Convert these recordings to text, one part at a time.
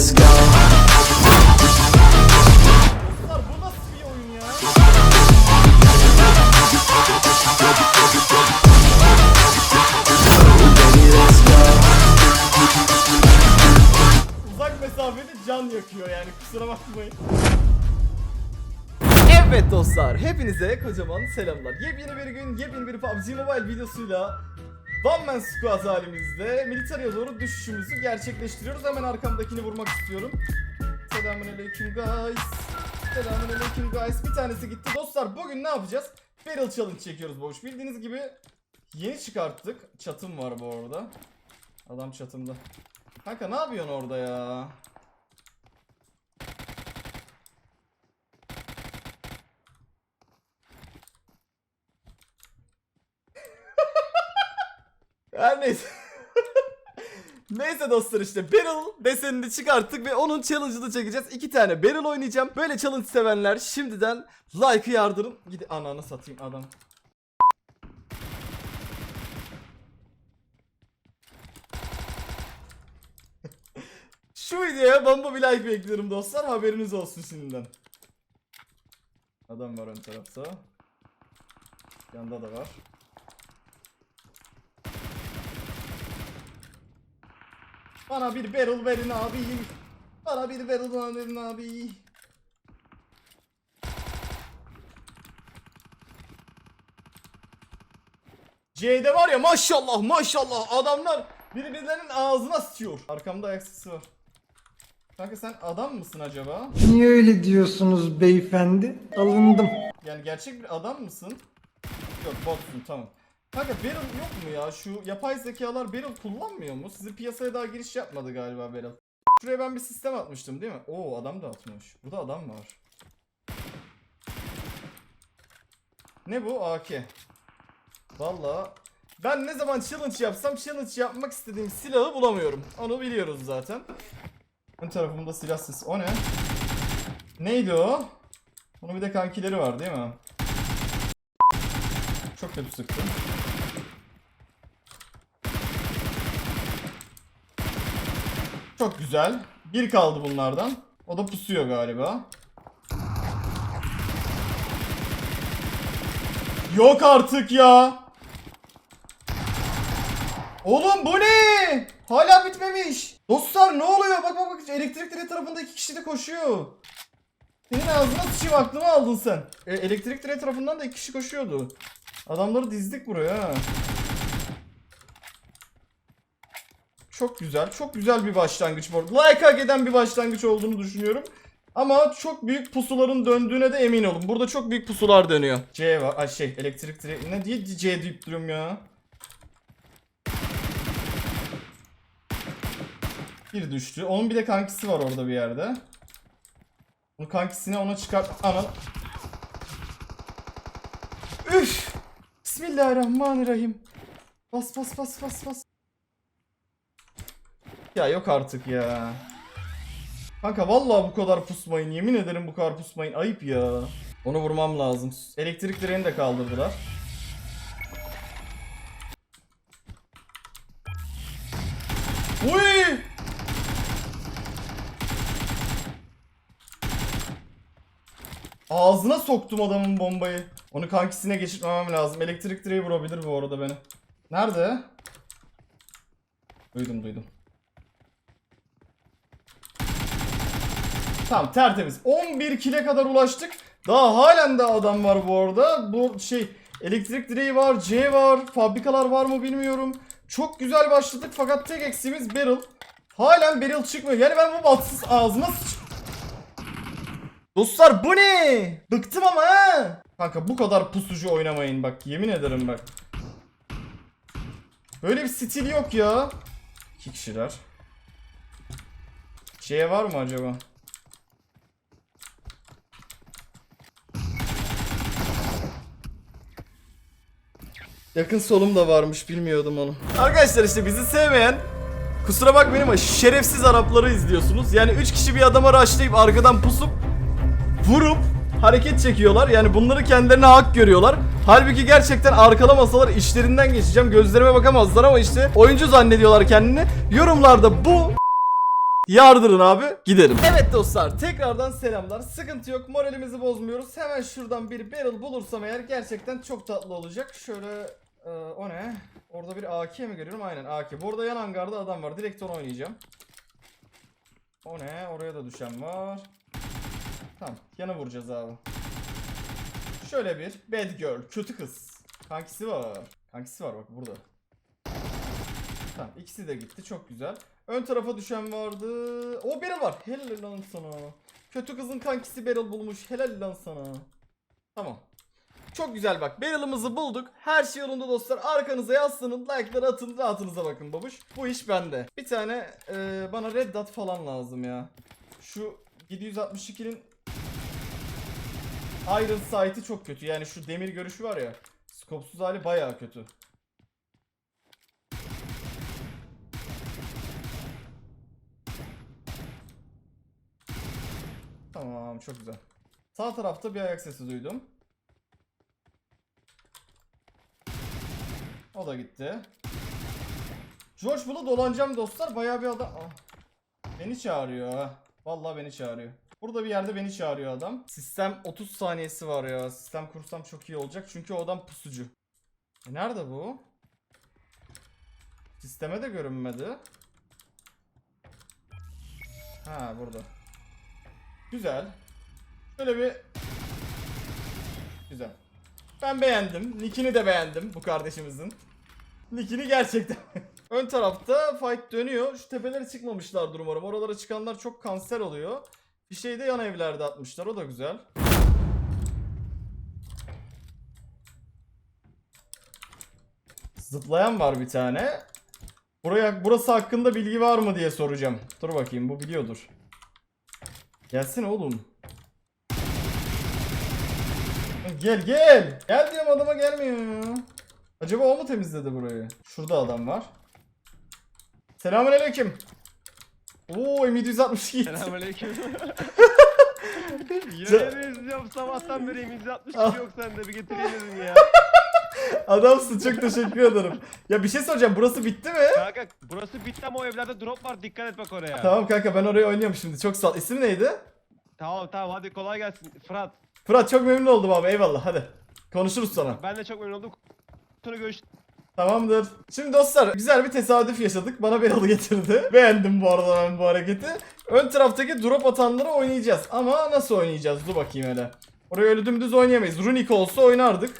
let's go. Dostlar bu nasıl bir oyun ya? Baby, let's go. Uzak mesafede can yakıyor yani kusura bakmayın. Evet dostlar hepinize kocaman selamlar. Yepyeni bir gün yepyeni bir PUBG Mobile videosuyla One Man Squad halimizde militariye doğru düşüşümüzü gerçekleştiriyoruz. Hemen arkamdakini vurmak istiyorum. Selamünaleyküm guys. Selamünaleyküm guys. Bir tanesi gitti. Dostlar bugün ne yapacağız? Barrel Challenge çekiyoruz boş. Bildiğiniz gibi yeni çıkarttık. Çatım var bu arada. Adam çatımda. Kanka ne yapıyorsun orada ya? Her neyse. Neyse dostlar işte Barrel desenini çıkarttık ve onun challenge'ını çekeceğiz. İki tane Barrel oynayacağım. Böyle challenge sevenler şimdiden like'ı yardırın. Gidi ananı satayım adam. Şu videoya bomba bir like bekliyorum dostlar. Haberiniz olsun şimdiden. Adam var ön tarafta. Yanda da var. Bana bir barrel verin abi. Bana bir barrel verin abi. C'de var ya maşallah maşallah adamlar birbirlerinin ağzına sıçıyor. Arkamda ayak sesi var. Kanka sen adam mısın acaba? Niye öyle diyorsunuz beyefendi? Alındım. Yani gerçek bir adam mısın? Yok botsun tamam. Kanka Beryl yok mu ya? Şu yapay zekalar Beryl kullanmıyor mu? Sizi piyasaya daha giriş yapmadı galiba Beryl. Şuraya ben bir sistem atmıştım değil mi? Oo adam da atmış. Burada adam var. Ne bu? AK. Valla ben ne zaman challenge yapsam challenge yapmak istediğim silahı bulamıyorum. Onu biliyoruz zaten. Ön tarafımda silah sesi. O ne? Neydi o? Bunun bir de kankileri var değil mi? Çok kötü sıktım. Çok güzel. Bir kaldı bunlardan. O da pusuyor galiba. Yok artık ya. Oğlum bu ne? Hala bitmemiş. Dostlar ne oluyor? Bak bak bak elektrik direği tarafında iki kişi de koşuyor. Senin ağzına sıçayım aklımı aldın sen. E, elektrik direği tarafından da iki kişi koşuyordu. Adamları dizdik buraya. Çok güzel. Çok güzel bir başlangıç bu arada. Like hak eden bir başlangıç olduğunu düşünüyorum. Ama çok büyük pusuların döndüğüne de emin olun. Burada çok büyük pusular dönüyor. C var. Ay şey elektrik direği. Ne diye C deyip duruyorum ya. Bir düştü. Onun bir de kankisi var orada bir yerde. Bu kankisini ona çıkart... Ana... Bismillahirrahmanirrahim. Bas bas bas bas bas. Ya yok artık ya. Kanka vallahi bu kadar pusmayın. Yemin ederim bu kadar pusmayın. Ayıp ya. Onu vurmam lazım. Elektrik direğini de kaldırdılar. Ağzına soktum adamın bombayı. Onu kankisine geçirtmemem lazım. Elektrik direği vurabilir bu arada beni. Nerede? Duydum duydum. Tamam tertemiz. 11 kile kadar ulaştık. Daha halen de adam var bu arada. Bu şey elektrik direği var, C var, fabrikalar var mı bilmiyorum. Çok güzel başladık fakat tek eksiğimiz barrel. Halen barrel çıkmıyor. Yani ben bu batsız ağzıma sıç... Dostlar bu ne? Bıktım ama ha. Kanka bu kadar pusucu oynamayın bak yemin ederim bak. Böyle bir stil yok ya. İki kişiler. Şeye var mı acaba? Yakın solum da varmış bilmiyordum onu. Arkadaşlar işte bizi sevmeyen kusura bakmayın ama şerefsiz Arapları izliyorsunuz. Yani 3 kişi bir adama rushlayıp arkadan pusup vurup hareket çekiyorlar. Yani bunları kendilerine hak görüyorlar. Halbuki gerçekten arkalamasalar işlerinden geçeceğim. Gözlerime bakamazlar ama işte oyuncu zannediyorlar kendini. Yorumlarda bu Yardırın abi giderim. Evet dostlar tekrardan selamlar. Sıkıntı yok moralimizi bozmuyoruz. Hemen şuradan bir barrel bulursam eğer gerçekten çok tatlı olacak. Şöyle e, o ne? Orada bir AK mi görüyorum? Aynen AK. Burada yan hangarda adam var. Direkt onu oynayacağım. O ne? Oraya da düşen var. Tamam. Yana vuracağız abi. Şöyle bir bad girl. Kötü kız. Kankisi var. Kankisi var bak burada. Tamam ikisi de gitti çok güzel. Ön tarafa düşen vardı. O Beryl var. Helal lan sana. Kötü kızın kankisi Beryl bulmuş. Helal lan sana. Tamam. Çok güzel bak. Beryl'ımızı bulduk. Her şey yolunda dostlar. Arkanıza yaslanın. Like'ları atın. Rahatınıza bakın babuş. Bu iş bende. Bir tane e, bana red dot falan lazım ya. Şu 762'nin Iron Sight'ı çok kötü. Yani şu demir görüşü var ya. Skopsuz hali bayağı kötü. Tamam çok güzel. Sağ tarafta bir ayak sesi duydum. O da gitti. George Bull'a dolanacağım dostlar. Bayağı bir adam... Ah. Beni çağırıyor. Vallahi beni çağırıyor. Burada bir yerde beni çağırıyor adam. Sistem 30 saniyesi var ya. Sistem kursam çok iyi olacak. Çünkü o adam pusucu. E nerede bu? Sisteme de görünmedi. Ha burada. Güzel. Şöyle bir... Güzel. Ben beğendim. Nick'ini de beğendim bu kardeşimizin. Nick'ini gerçekten. Ön tarafta fight dönüyor. Şu tepelere çıkmamışlardır umarım. Oralara çıkanlar çok kanser oluyor. Bir şey de yan evlerde atmışlar. O da güzel. Zıplayan var bir tane. Buraya burası hakkında bilgi var mı diye soracağım. Dur bakayım bu biliyordur. Gelsene oğlum. Gel gel. Gel diyorum adama gelmiyor. Acaba o mu temizledi burayı? Şurada adam var. Selamünaleyküm. Oo M762 gitti. Selamünaleyküm. Yayını izliyorum sabahtan beri M160 Ah. yok sende bir getireyim ya. Adamsın çok teşekkür ederim. Ya bir şey soracağım burası bitti mi? Kanka burası bitti ama o evlerde drop var dikkat et bak oraya. Tamam Tamam kanka ben oraya oynuyorum şimdi çok sağ ol. İsmi neydi? tamam, hadi kolay gelsin Fırat. Fırat çok memnun oldum abi eyvallah hadi. Konuşuruz sonra. Ben de çok memnun oldum. Sonra görüş. Tamamdır. Şimdi dostlar güzel bir tesadüf yaşadık. Bana Beral'ı getirdi. Beğendim bu arada ben bu hareketi. Ön taraftaki drop atanları oynayacağız. Ama nasıl oynayacağız? Dur bakayım hele. Oraya öyle dümdüz oynayamayız. Runik olsa oynardık.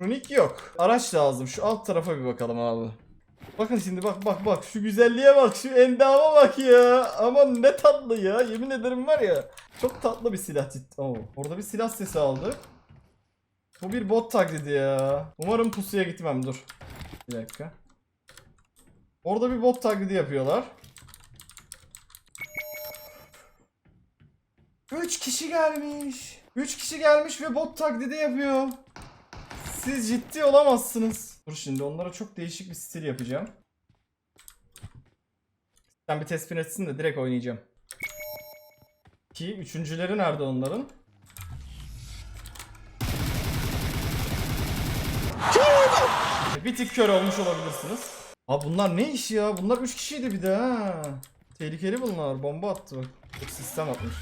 Runik yok. Araç lazım. Şu alt tarafa bir bakalım abi. Bakın şimdi bak bak bak şu güzelliğe bak şu endama bak ya. Aman ne tatlı ya. Yemin ederim var ya. Çok tatlı bir silah cidden. Oo, orada bir silah sesi aldık. Bu bir bot taklidi ya. Umarım pusuya gitmem dur. Bir dakika. Orada bir bot taklidi yapıyorlar. 3 kişi gelmiş. 3 kişi gelmiş ve bot taklidi yapıyor. Siz ciddi olamazsınız. Dur şimdi onlara çok değişik bir stil yapacağım. Sen bir tespit etsin de direkt oynayacağım. Ki üçüncüleri nerede onların? Bir tık kör olmuş olabilirsiniz. Abi bunlar ne iş ya? Bunlar 3 kişiydi bir de ha. Tehlikeli bunlar. Bomba attı bak. Sistem atmış.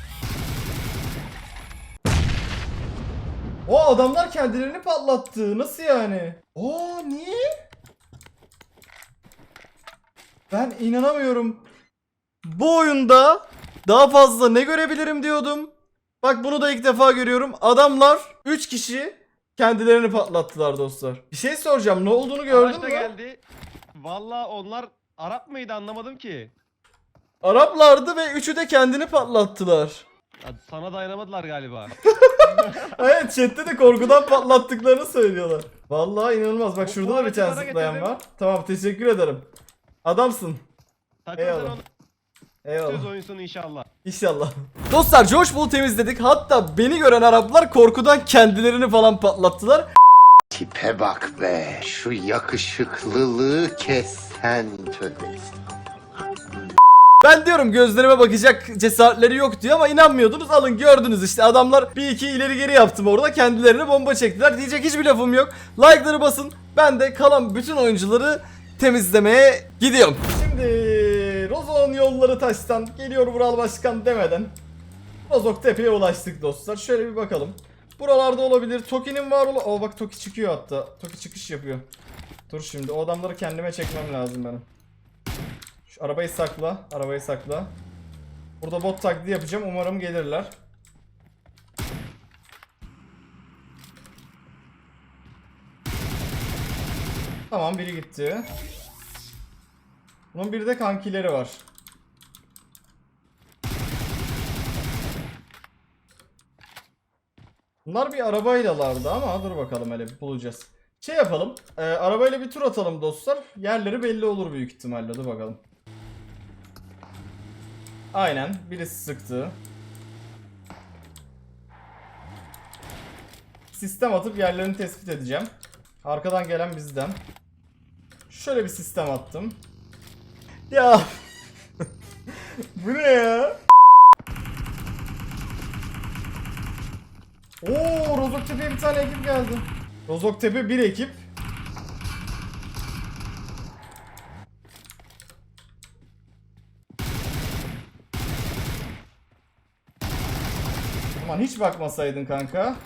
O adamlar kendilerini patlattı. Nasıl yani? Oo niye? Ben inanamıyorum. Bu oyunda daha fazla ne görebilirim diyordum. Bak bunu da ilk defa görüyorum. Adamlar 3 kişi kendilerini patlattılar dostlar. Bir şey soracağım. Ne olduğunu gördün mü? geldi. Valla onlar Arap mıydı anlamadım ki. Araplardı ve üçü de kendini patlattılar. Ya Sana dayanamadılar galiba. Evet chatte de korkudan patlattıklarını söylüyorlar. Vallahi inanılmaz. Bak Bu- şurada da bir tane bana zıplayan getirdim. var. Tamam teşekkür ederim. Adamsın. Takıl Eyvallah. sen Eyvallah. söz oyunsun inşallah. İnşallah. Dostlar Josh Bull'u temizledik. Hatta beni gören Araplar korkudan kendilerini falan patlattılar. Tipe bak be. Şu yakışıklılığı kes sen tövbe. Ben diyorum gözlerime bakacak cesaretleri yok diyor ama inanmıyordunuz. Alın gördünüz işte adamlar bir iki ileri geri yaptım orada kendilerine bomba çektiler. Diyecek hiçbir lafım yok. Like'ları basın. Ben de kalan bütün oyuncuları temizlemeye gidiyorum. Şimdi yolları taştan geliyor Vural Başkan demeden Rozok Tepe'ye ulaştık dostlar. Şöyle bir bakalım. Buralarda olabilir. Toki'nin var ola... Oo bak Toki çıkıyor hatta. Toki çıkış yapıyor. Dur şimdi o adamları kendime çekmem lazım benim. Şu arabayı sakla. Arabayı sakla. Burada bot taklidi yapacağım. Umarım gelirler. Tamam biri gitti. Bunun bir de kankileri var. Bunlar bir arabaylalardı ama dur bakalım hele bir bulacağız. Şey yapalım. E, arabayla bir tur atalım dostlar. Yerleri belli olur büyük ihtimalle. Dur bakalım. Aynen. Birisi sıktı. Sistem atıp yerlerini tespit edeceğim. Arkadan gelen bizden. Şöyle bir sistem attım. Ya. Bu ne ya? Oo, Rozoktepe'ye bir tane ekip geldi. Rozoktepe bir ekip. Aman hiç bakmasaydın kanka.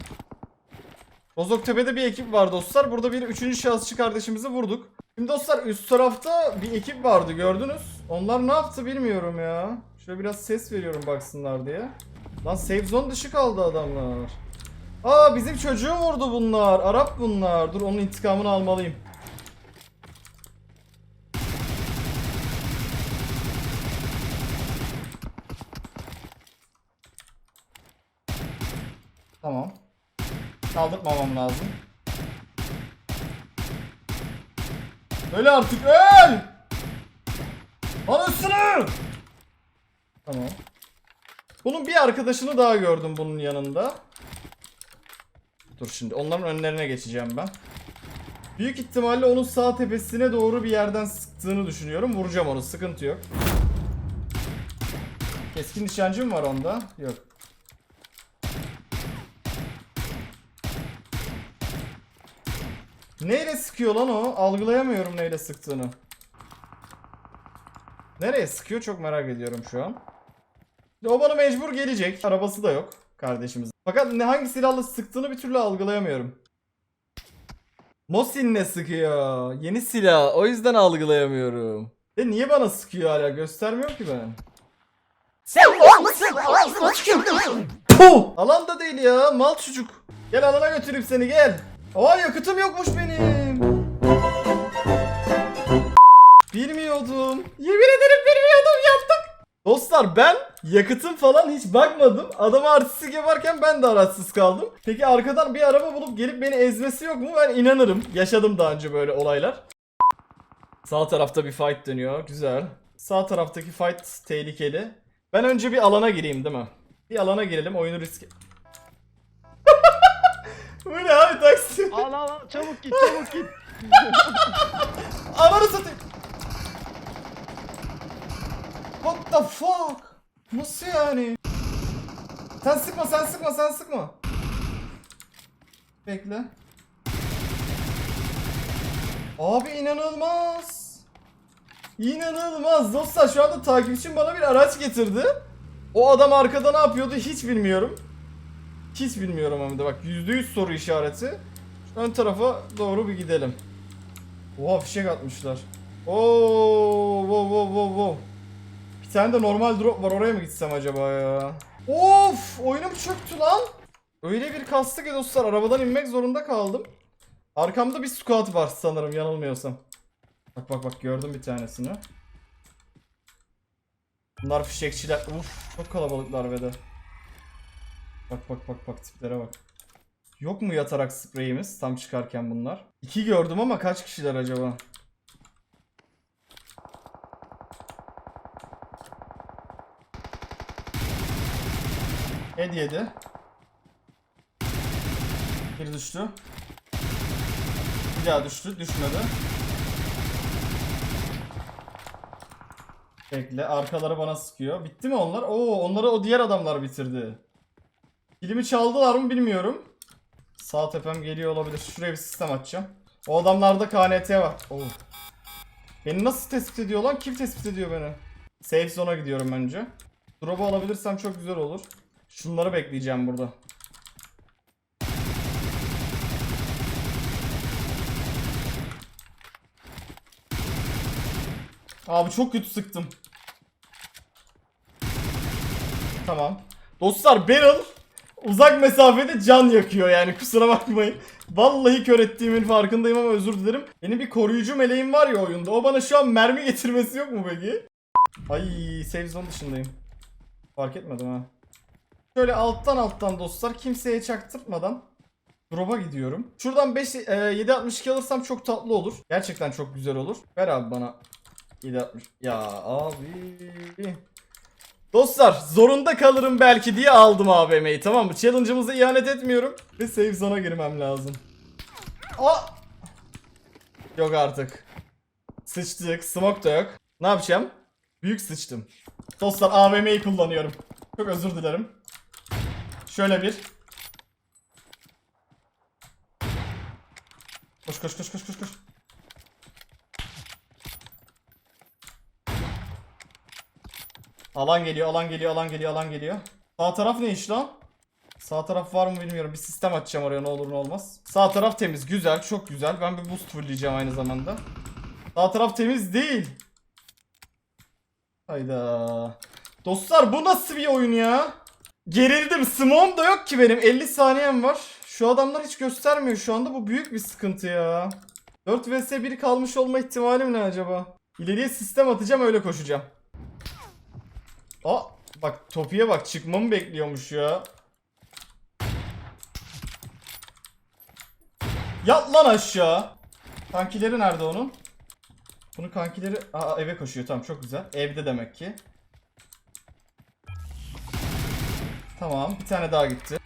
Rozoktepe'de bir ekip var dostlar. Burada bir üçüncü şahısçı kardeşimizi vurduk. Şimdi dostlar üst tarafta bir ekip vardı gördünüz. Onlar ne yaptı bilmiyorum ya. Şöyle biraz ses veriyorum baksınlar diye. Lan safe zone dışı kaldı adamlar. Aa bizim çocuğu vurdu bunlar. Arap bunlar. Dur onun intikamını almalıyım. Tamam. Kaldırmamam lazım. Öyle artık öl! Anasını! Tamam. Bunun bir arkadaşını daha gördüm bunun yanında. Dur şimdi onların önlerine geçeceğim ben. Büyük ihtimalle onun sağ tepesine doğru bir yerden sıktığını düşünüyorum. Vuracağım onu sıkıntı yok. Keskin nişancı mı var onda? Yok. Neyle sıkıyor lan o? Algılayamıyorum neyle sıktığını. Nereye sıkıyor çok merak ediyorum şu an. O bana mecbur gelecek. Arabası da yok kardeşimiz. Fakat ne hangi silahla sıktığını bir türlü algılayamıyorum. Mosin'le sıkıyor. Yeni silah. O yüzden algılayamıyorum. E niye bana sıkıyor hala? Göstermiyor ki ben. Puh! Alanda değil ya. Mal çocuk. Gel alana götüreyim seni gel. Aa yakıtım yokmuş benim. Bilmiyordum. Yemin ederim bilmiyordum yaptık. Dostlar ben yakıtım falan hiç bakmadım. Adam artistik yaparken ben de araçsız kaldım. Peki arkadan bir araba bulup gelip beni ezmesi yok mu? Ben inanırım. Yaşadım daha önce böyle olaylar. Sağ tarafta bir fight dönüyor. Güzel. Sağ taraftaki fight tehlikeli. Ben önce bir alana gireyim değil mi? Bir alana girelim oyunu riske... Bu ne abi taksi? Al al al çabuk git çabuk git. Ananı satayım. What the fuck? Nasıl yani? Sen sıkma sen sıkma sen sıkma. Bekle. Abi inanılmaz. İnanılmaz dostlar şu anda takipçim bana bir araç getirdi. O adam arkada ne yapıyordu hiç bilmiyorum. Hiç bilmiyorum hem bak %100 soru işareti. Ön tarafa doğru bir gidelim. Oha fişek atmışlar. Oo, wow, wow, wow, wow. Bir tane de normal drop var oraya mı gitsem acaba ya? Of oyunum çöktü lan. Öyle bir kastı ki dostlar arabadan inmek zorunda kaldım. Arkamda bir squad var sanırım yanılmıyorsam. Bak bak bak gördüm bir tanesini. Bunlar fişekçiler. Uf çok kalabalıklar ve de. Bak bak bak bak tiplere bak. Yok mu yatarak spreyimiz tam çıkarken bunlar? İki gördüm ama kaç kişiler acaba? Ed yedi. Bir düştü. Bir daha düştü. Düşmedi. Bekle. Arkaları bana sıkıyor. Bitti mi onlar? Oo, onları o diğer adamlar bitirdi. Kilimi çaldılar mı bilmiyorum. Sağ tepem geliyor olabilir. Şuraya bir sistem açacağım. O adamlarda KNT var. Oo. Beni nasıl tespit ediyor lan? Kim tespit ediyor beni? Safe zone'a gidiyorum önce. Drop'u alabilirsem çok güzel olur. Şunları bekleyeceğim burada. Abi çok kötü sıktım. Tamam. Dostlar Beryl uzak mesafede can yakıyor yani kusura bakmayın. Vallahi kör ettiğimin farkındayım ama özür dilerim. Benim bir koruyucu meleğim var ya oyunda. O bana şu an mermi getirmesi yok mu peki? Ay save zone dışındayım. Fark etmedim ha. Şöyle alttan alttan dostlar kimseye çaktırtmadan drop'a gidiyorum. Şuradan 5 e, 762 alırsam çok tatlı olur. Gerçekten çok güzel olur. Ver abi bana 760. Ya abi. Dostlar zorunda kalırım belki diye aldım AVM'yi tamam mı? Challenge'ımıza ihanet etmiyorum. Ve save zone'a girmem lazım. Aa! Yok artık. Sıçtık. Smoke da yok. Ne yapacağım? Büyük sıçtım. Dostlar AVM'yi kullanıyorum. Çok özür dilerim. Şöyle bir. Koş koş koş koş koş koş. Alan geliyor, alan geliyor, alan geliyor, alan geliyor. Sağ taraf ne iş lan? Sağ taraf var mı bilmiyorum. Bir sistem açacağım oraya ne olur ne olmaz. Sağ taraf temiz. Güzel, çok güzel. Ben bir boost fullleyeceğim aynı zamanda. Sağ taraf temiz değil. Hayda. Dostlar bu nasıl bir oyun ya? Gerildim. Smoke'um da yok ki benim. 50 saniyem var. Şu adamlar hiç göstermiyor şu anda. Bu büyük bir sıkıntı ya. 4 vs 1 kalmış olma ihtimalim ne acaba? İleriye sistem atacağım öyle koşacağım. Aa bak Topi'ye bak çıkmamı bekliyormuş ya. Yat lan aşağı. Kankileri nerede onun? Bunun kankileri Aa, eve koşuyor tamam çok güzel. Evde demek ki. Tamam bir tane daha gitti.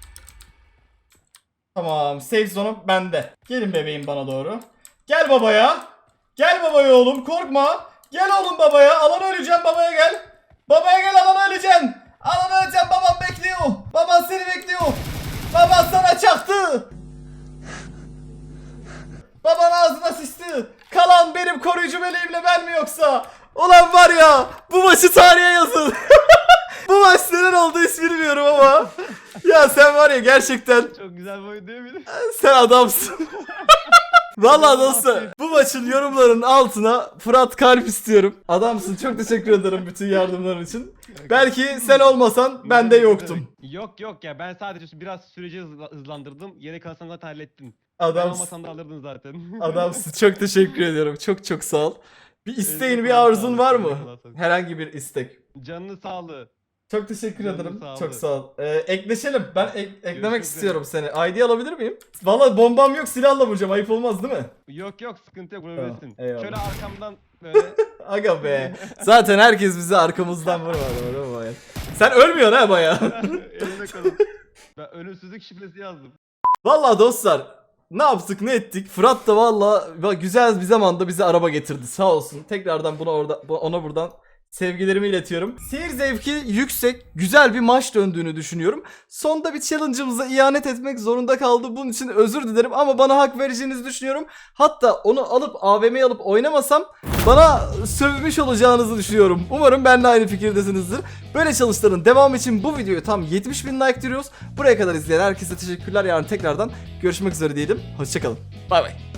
Tamam safe zone'um bende. Gelin bebeğim bana doğru. Gel babaya. Gel babaya oğlum korkma. Gel oğlum babaya. Alan öleceğim babaya gel. Babaya gel alan öleceksin. Alan öleceksin babam bekliyor. Baban seni bekliyor. Baban sana çaktı. Baban ağzına sıçtı. Kalan benim koruyucu meleğimle ben mi yoksa? Ulan var ya bu maçı tarihe yazın. bu maç neler oldu hiç bilmiyorum ama. ya sen var ya gerçekten Çok güzel oyun değil mi? sen adamsın. Vallahi dostlar bu maçın yorumlarının altına Fırat kalp istiyorum. Adamsın çok teşekkür ederim bütün yardımların için. Belki sen olmasan ben de yoktum. Yok yok ya ben sadece biraz süreci hızla- hızlandırdım. Yere kalsan zaten hallettin. Ben Adamsın. olmasan da alırdın zaten. Adamsın çok teşekkür ediyorum. Çok çok sağ ol. Bir isteğin Eline bir arzun var eline mı? Herhangi bir istek. Canını sağlığı. Çok teşekkür Canım ederim. sağ. Çok sağ ol. Ee, ekleşelim. Ben ek- eklemek Görüşmek istiyorum seni. ID alabilir miyim? Valla bombam yok silahla vuracağım. Ayıp olmaz değil mi? Yok yok sıkıntı yok vurabilirsin. eyvallah. Şöyle arkamdan böyle. Aga be. Zaten herkes bizi arkamızdan vurmadı. mi bayağı? Sen ölmüyorsun ha baya. Elimde kalın. Ben ölümsüzlük şifresi yazdım. Valla dostlar. Ne yaptık ne ettik? Fırat da valla güzel bir zamanda bize araba getirdi sağ olsun. Tekrardan buna orada ona buradan sevgilerimi iletiyorum. Seyir zevki yüksek, güzel bir maç döndüğünü düşünüyorum. Sonda bir challenge'ımıza ihanet etmek zorunda kaldı. Bunun için özür dilerim ama bana hak vereceğinizi düşünüyorum. Hatta onu alıp AVM'ye alıp oynamasam bana sövmüş olacağınızı düşünüyorum. Umarım benimle aynı fikirdesinizdir. Böyle çalışların devamı için bu videoyu tam 70 bin like diyoruz. Buraya kadar izleyen herkese teşekkürler. Yarın tekrardan görüşmek üzere diyelim. Hoşçakalın. Bay bay.